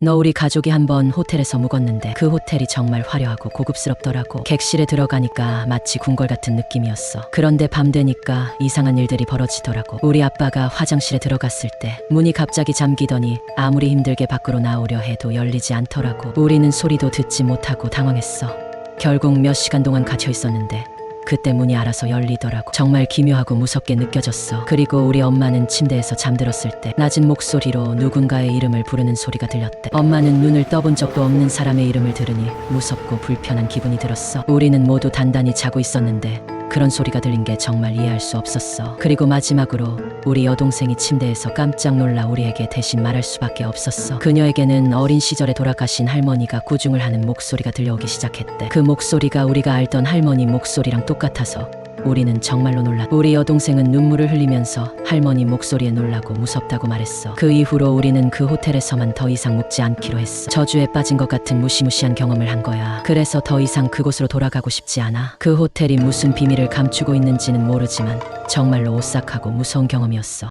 너 우리 가족이 한번 호텔에서 묵었는데 그 호텔이 정말 화려하고 고급스럽더라고. 객실에 들어가니까 마치 궁궐 같은 느낌이었어. 그런데 밤 되니까 이상한 일들이 벌어지더라고. 우리 아빠가 화장실에 들어갔을 때 문이 갑자기 잠기더니 아무리 힘들게 밖으로 나오려 해도 열리지 않더라고. 우리는 소리도 듣지 못하고 당황했어. 결국 몇 시간 동안 갇혀 있었는데 그때 문이 알아서 열리더라고. 정말 기묘하고 무섭게 느껴졌어. 그리고 우리 엄마는 침대에서 잠들었을 때 낮은 목소리로 누군가의 이름을 부르는 소리가 들렸대. 엄마는 눈을 떠본 적도 없는 사람의 이름을 들으니 무섭고 불편한 기분이 들었어. 우리는 모두 단단히 자고 있었는데 그런 소리가 들린 게 정말 이해할 수 없었어. 그리고 마지막으로 우리 여동생이 침대에서 깜짝 놀라 우리에게 대신 말할 수밖에 없었어. 그녀에게는 어린 시절에 돌아가신 할머니가 구중을 하는 목소리가 들려오기 시작했대. 그 목소리가 우리가 알던 할머니 목소리랑 똑같아서 우리는 정말로 놀랐. 우리 여동생은 눈물을 흘리면서 할머니 목소리에 놀라고 무섭다고 말했어. 그 이후로 우리는 그 호텔에서만 더 이상 묵지 않기로 했어. 저주에 빠진 것 같은 무시무시한 경험을 한 거야. 그래서 더 이상 그곳으로 돌아가고 싶지 않아. 그 호텔이 무슨 비밀을 감추고 있는지는 모르지만 정말로 오싹하고 무서운 경험이었어.